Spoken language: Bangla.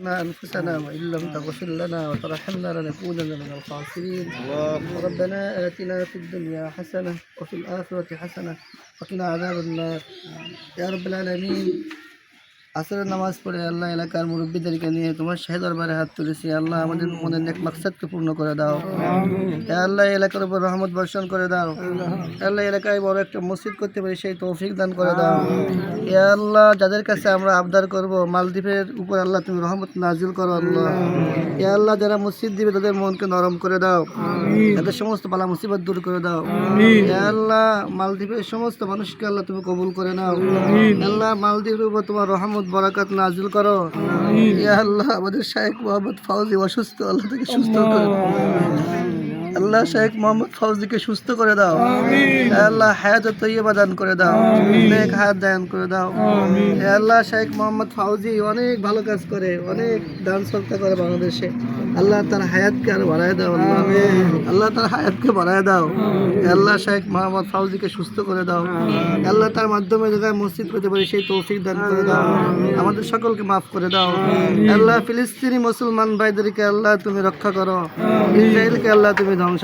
أنفسنا وإن لم تغفر لنا وترحمنا لنكونن من الخاسرين. ربنا آتنا في الدنيا حسنة وفي الآخرة حسنة وقنا عذاب النار. يا رب العالمين. আসরের নামাজ পড়ে আল্লাহ এলাকার মুরব্বীদেরকে নিয়ে তোমার শাহেদ দরবারে হাত তুলেছি। আল্লাহ আমাদের মনের নেক মাকসাদকে পূর্ণ করে দাও। আল্লাহ এলাকার উপর রহমত বর্ষণ করে দাও। আল্লাহ এলাকায় বড় একটা মসজিদ করতে পারি সেই তৌফিক দান করে দাও। হে আল্লাহ যাদের কাছে আমরা আবদার করব মালদ্বীপের উপর আল্লাহ তুমি রহমত নাজিল করো আল্লাহ। হে আল্লাহ যারা মসজিদ দিবে তাদের মনকে নরম করে দাও। তাদের সমস্ত বালা মুসিবত দূর করে দাও। হে আল্লাহ মালদ্বীপের সমস্ত মানুষকে আল্লাহ তুমি কবুল করে নাও। আল্লাহ মালদ্বীপের উপর তোমার রহমত বরাকাত নাজিল করো। ইয়া আল্লাহ আমাদের শাহেখ মোহাম্মদ ফাউজি অসুস্থ আল্লাহ থেকে সুস্থ করে। আল্লাহ শাহেখ মোহাম্মদ ফাউজিকে সুস্থ করে দাও। আল্লাহ হায়াত তৈয়বা দান করে দাও। নেক হায়াত দান করে দাও। আল্লাহ শাহেখ মোহাম্মদ ফাউজি অনেক ভালো কাজ করে অনেক দান সত্তা করে বাংলাদেশে। আল্লাহ তার হায়াতকে আরও বাড়ায় দাও আল্লাহ। আল্লাহ তার হায়াতকে বাড়ায় দাও। আল্লাহ শাহেখ মোহাম্মদ ফাউজিকে সুস্থ করে দাও। আল্লাহ তার মাধ্যমে জায়গায় মসজিদ পেতে পারি সেই তৌফিক দান করে দাও। আমাদের সকলকে মাফ করে দাও। আল্লাহ ফিলিস্তিনি মুসলমান ভাইদেরকে আল্লাহ তুমি রক্ষা করো। ইসরায়েলকে আল্লাহ তুমি ধ্বংস